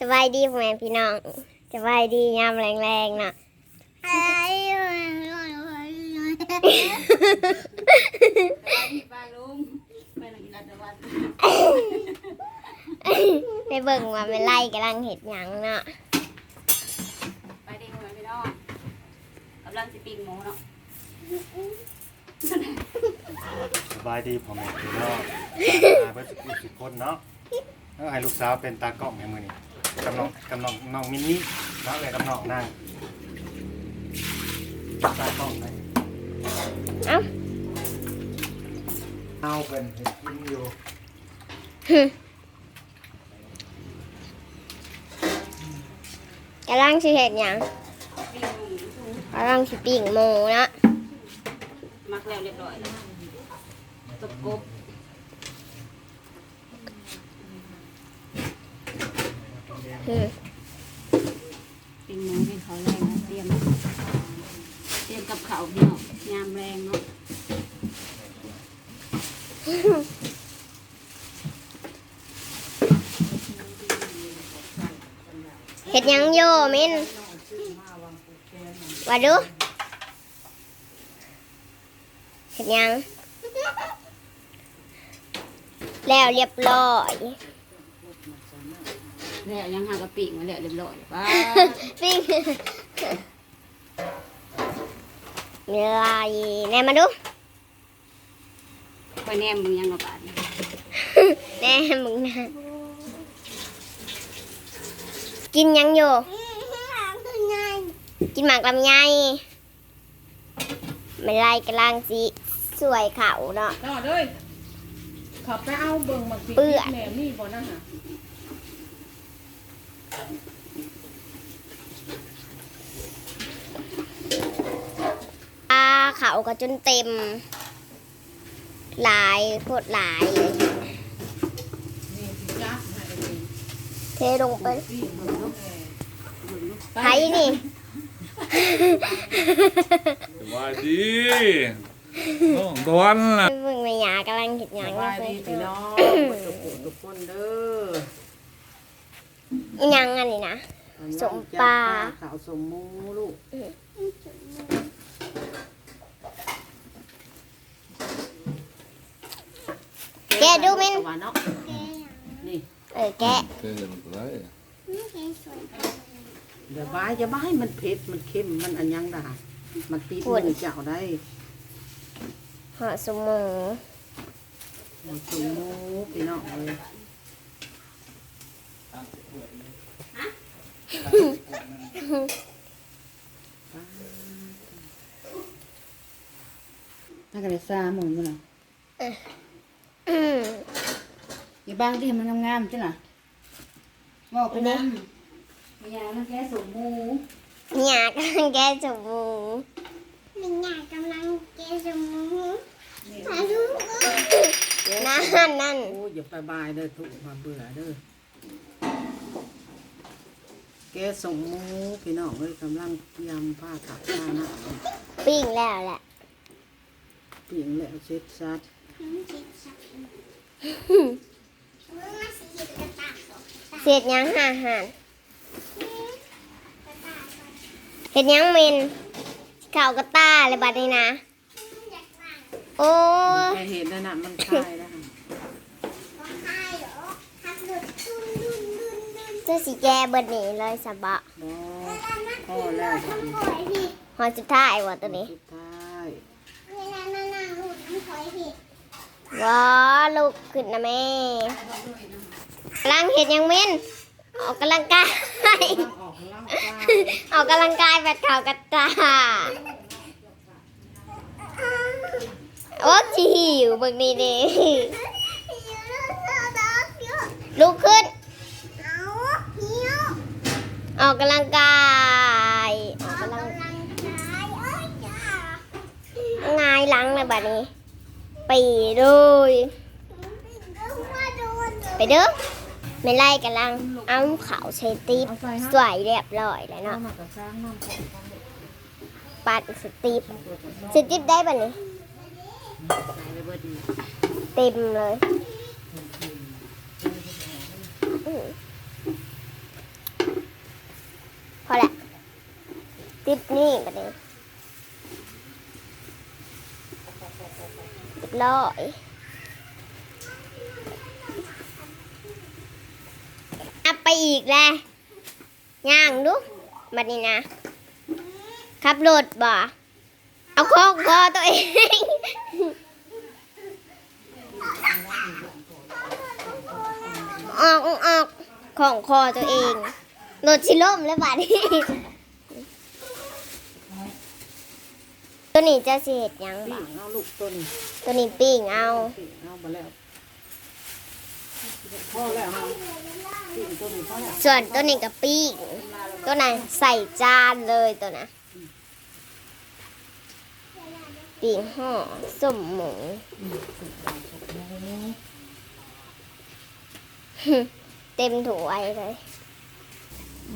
สบายดีพ่อแม่พี่น้องสบายดียามแรงๆเนาะป้าลุงไปหลังกินรัตวันไปเบิ่งว่าไม่ไล่กำลังเห็ดหยังเนาะไปเด็กหน่อยพี่น้องกำลังสิปิ้งหมูเนาะสบายดีพ่อแม่พี่น้องมาเพื่อสุขสุขคนเนาะแล้วให้ลูกสาวเป็นตากล้องให้มือนี่ กำน้องกำน้องน้องมินนี่เนาะเลยกำน้องนั่งตากล้องให้เอ้าเอาเป็นเห็ดกินอยู่กำลังสิเห็ดหยังปิ้งหมูกำลังสิปิ้งหมูเนาะมักแล้วเรียบร้อยแล้วตบกบ อืมปิ้งหมูให้เขาแรงนะเตรียม เตรียมกับเขาวพี่น้องยามแรงเนาะเห็ดหยังโยมินว่าดูเห็ดหยัง แล้วเรียบร้อย แล้วยังหากระปิ้งมาแล้วเรียบร้อยป้าปิ้งมีลายแน่มาดูไปแนมมึงยังกระบาดแน่มึงนะกินยังอยู่ กินหมากลำไยไม่ไล่กำลังสิสวยเขาเนาะต่อเลยขอไปเอาเบิ่งมาเปื้อนแม่นี่บ่นั่นน่ะ อาเขาก็จนเต็ม หลายโคตรหลายเลยนี่สิจับให้เลยเทลงไปพี่เบิ่งลูกแม่ไทยนี่สวัสดีน้องดวนล่ะเบิ่งแม่ยากำลังเห็ดหสยังบายเลดียพี่น้องทุกคนทุกคนเด้ออิห ยังอันนี้นะ สมปลา ขาวสมหมูลูกแกะดูมิน หวานเนาะนี่เออแกะเกินไปเดี๋ยวบายจะบายมันเผ็ดมันเค็มมันอันยังได้มันติดมือเจ้าได้ห่อสมองหมดสมหมูพี่น้องเลย ถ้ากันได้ซาหมูมันน่ะอืมอย่าบ้างที่มันงามๆจ้ะล่ะบอกไปนะมียามันแก้สูงหมูยากำลังแกะสมองมียากำลังแกะสมองมาดูนั่นนั่นโอ้ยอย่าไปบายเด้อถูกมาเบื่อเด้อ แกส่งหมูพี่น้องเลยกำลังยำผ้าตักผ้าหน้าปิ้งแล้วแหละปิ่งแล้วเช็ดซัดเสร็จยังห่าหานเห็ดยังเมนข่าวกระต้าเลยบัดนี้นะ โอ้ย แกเห็นนั่นน่ะมันคลายแล้วค่ะ เจ้าสีแกเบิดนี้เลยสบะบอพ่อแล้วค่ะหอสุดท้ายวะตัวนี้สุดท้ายว้าลูกขึ้นนะแม่กำลังเห็ดยังเม่นออกกำลังกายออกกำลังกายออกกำลังกายแบบข่าวกระตาโอ้ชีหิวเบิ่งนี่ดิลุกขึ้น ออกกำลังกายออกกำลังงายหลังเลยบัดนี้ปีเลยไปเด้อไม่ไล่กำลังเอาเขาใช้ติ๊บสวยเรียบร้อยแล้วเนาะมากระซ้างน้ำของปัดสติ๊บสติ๊บได้บัดนี้ใส่ไปเบิดนี่เต็มเลยอืม พอแหละติดนี่ประเดี๋ยวเรียบร้อยอัพไปอีกแล้วย่างดูบัดนี้นะขับรถบ่ เอาคอคอตัวเองออกออกของคอตัวเอง รถชิล่มแล้วบาดนี้ตัวนี้จะเสียดยังปิ้บ่งเอาลูกต้นตัวนี้ปิ้งเอาปิ้งเอาไปแล้วพอแล้วฮะปิ้งต้นนี้พอแล้วส่วนตัวนี้กับปิ้งตัวนั้นใส่จานเลยตัวนะปิ้งห่อส้มหมูเต็มถุงไว้เลย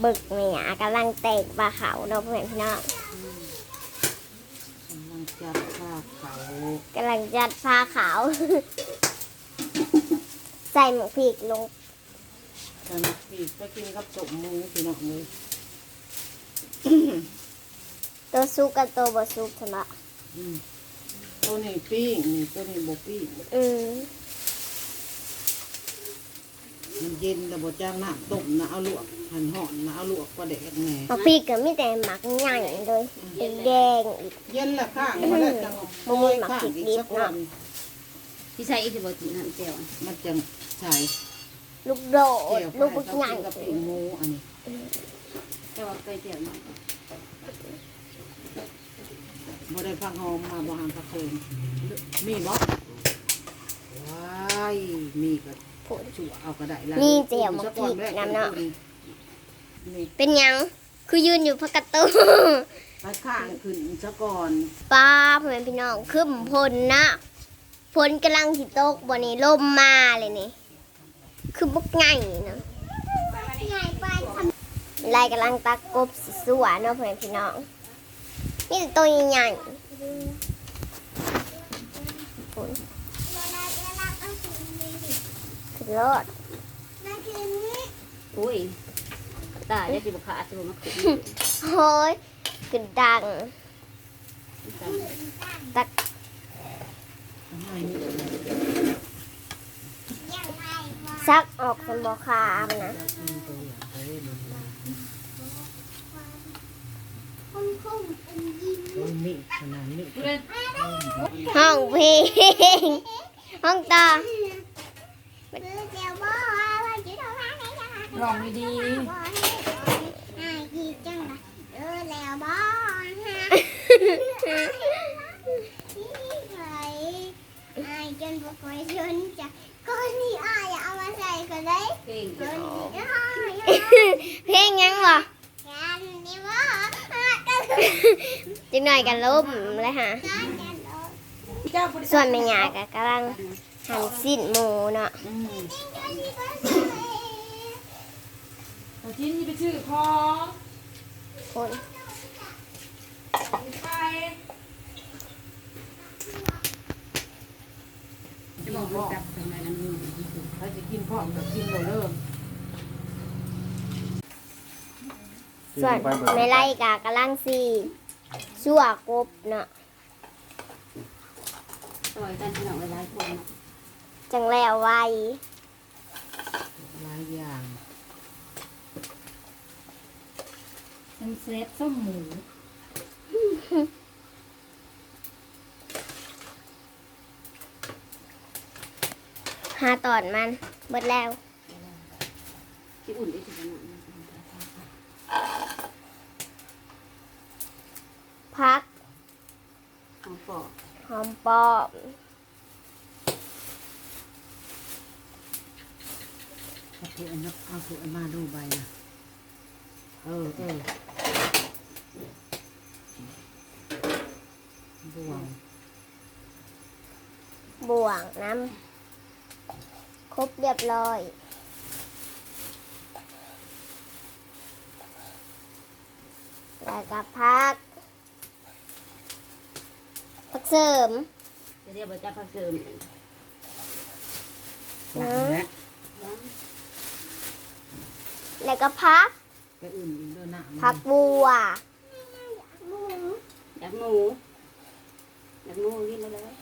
บึกเมียกำลังเตะปลาเขาเนาะเพื่อนพี่น้องกำลังจับข้าเขากำลังจัดปลาขาว ใส่หมูพริกลงตอนปีกไปกินกับสมหมูพี่น้องเลยตัวซุกกับตัวบะซุกใช่ไหมอืมตัวนี้ปิ้งนี่ตัวนี้บ่ปิ้งอืม มันเย็นแต่บ่จ้างน้ำต้มนะเอาลวกหั่นห่อนนะเอาลวกกว่าแดกแหน่หมูพริกก็มีแต่หมักใหญ่เลยแดงๆอีกเย็นละข้างมาแล้วจังบ่มีหมักพริกดิบเนาะพี่ใส่อีกสิบ่จีน้ำเจียวมันจังใส่ลูกโดเจีดยวลูกบึกใหญ่กับปิ้งหมูอันนี้แต่ว่าไปเจียวเนาะบ่ได้พักหอมมาบ่หามพักเคิงมีบ่ว้ายมีก็ ผล ชั่วเอาก็ได้ละมีเจียวมะพริกน้ำเนาะ นี่เป็นหยัง คือยืนอยู่พักกระตู ไปข้างขึ้นซะก่อนป้าพ่อแม่พี่น้องขึ้นพลนะฝนกำลังสิตกบนนี้ลมมาเลยนี่ คือบุกไงเนาะลายกำลังตักกบสิสวเนาะพ่อแม่พี่น้องนี่แต่ตัวใหญ่ๆฝน ขึ้นรถอุ้ยตายได้สิบ่ขาดสิบ่มาขึ้นโอ้ยขึ้นดังตักทำไมนี่ซักออกเป็นบอคามนะมีตัวอย่างเอ้ยมันมันมีขนาดนี้ห้องเพลงห้องต่อ ลองดีจนบอกว่าชนจะก็นี่อายเอามาใส่ก็ได้ๆเพลงเพลงยังบ่จังหน่อยกันล้มเลยฮะส่วนแม่ยาก็กำลังหั่นสิ้นหมูเนาะ เอาชิ้นนี้ไปชื่อของคนไปจะบอกลูกจับทำไมนั่นนี่ถ้าจะกินพร้อมกับกินโลเริ่มส่วนแม่ไล่กากำลังสีชั่วกบเนาะซอยกันพี่น้องหลายๆคนเนาะจังแล้วไวหลายอย่าง เป็นเซตส้มหมูหาตอนมันเบิดแล้ว ที่อุ่นได้สิขนาดนั้นพักของปอกหอมปอมเอาถืออันนั้นเอาถืออันมาดูใบนะเออเออ บ่วงบ่วงน้ำครบเรียบร้อยแล้วก็พัก พักเสริมจะเรียกว่าจับผักเสริมหลังและแล้วก็พักไปอื่นอีกเด้อหน้ามันผักบัว อยากหมูอยากหมูกินเลยเลย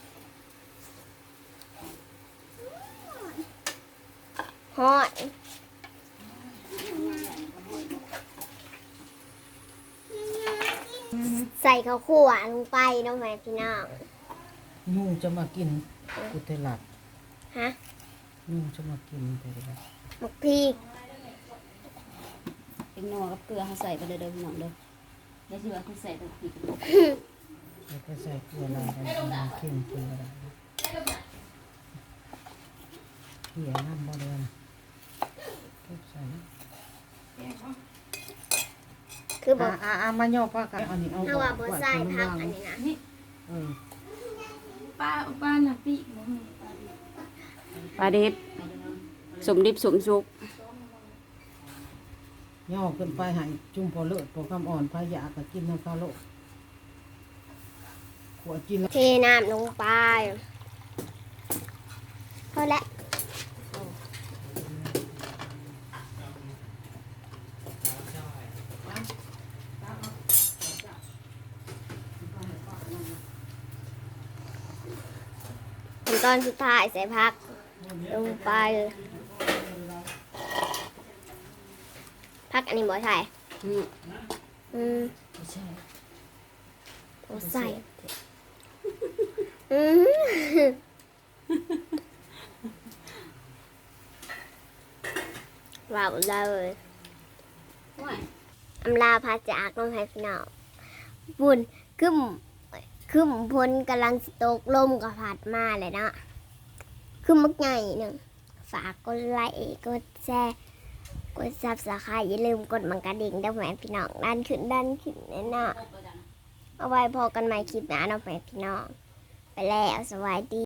หอยใส่ข้าวคั่วลงไปเน้องแม่พี่น้องยุงจะมากินกุเทลัดฮะยุงจะมากินกุเทลัดหมกพริกเป็นนัวกับเกลือเขาใส่ไปเลยเด้อพี่น้องเด้อ เดี๋ยวสิว่าคุณใส่ตะกี้แล้วก็ใส่เกลือลายไปมันเข้มเกลืออะเหี่ยน้ำบ่เดือนเก็บใส่คือบอกอ่าอ่ามาย่อผ้ากันอันนี้เอาถ้าว่าบ่ใส่ผักอันนี้นะเออป้าป้าน่ะปีกบ่มีปาดิบสมดิบสมสุก ย่อขึ้นไปให้จุ่มพอเลิศพอคำอ่อนพายาก็กินน้ำข้าวโลกขวดกินแล้วเทน้ำลงไปพอแล้วตอนสุดท้ายใส่ผักลงไป ผักอันนี้บ่ใส่อืมอืมไม่ใช่บ่ใส่อืมว้าวเลยว้ายอำลาพาจากน้องให้พี่น้องบุญคึมคึมพลกำลังสิตกลมกับผัดมาเลยเนาะคึมมักใหญ่หนึ่งฝากกดไลค์กดแชร์ กดซับสไครต์อย่าลืมกดมังกระดิ่งด้วยแหม่พี่น้องดันขึ้นดันขึ้นแน่นอนเอาไว้พอกันใหม่คลิปหน้าเน้องแหม่พี่น้อง ไปแล้วสวัสดี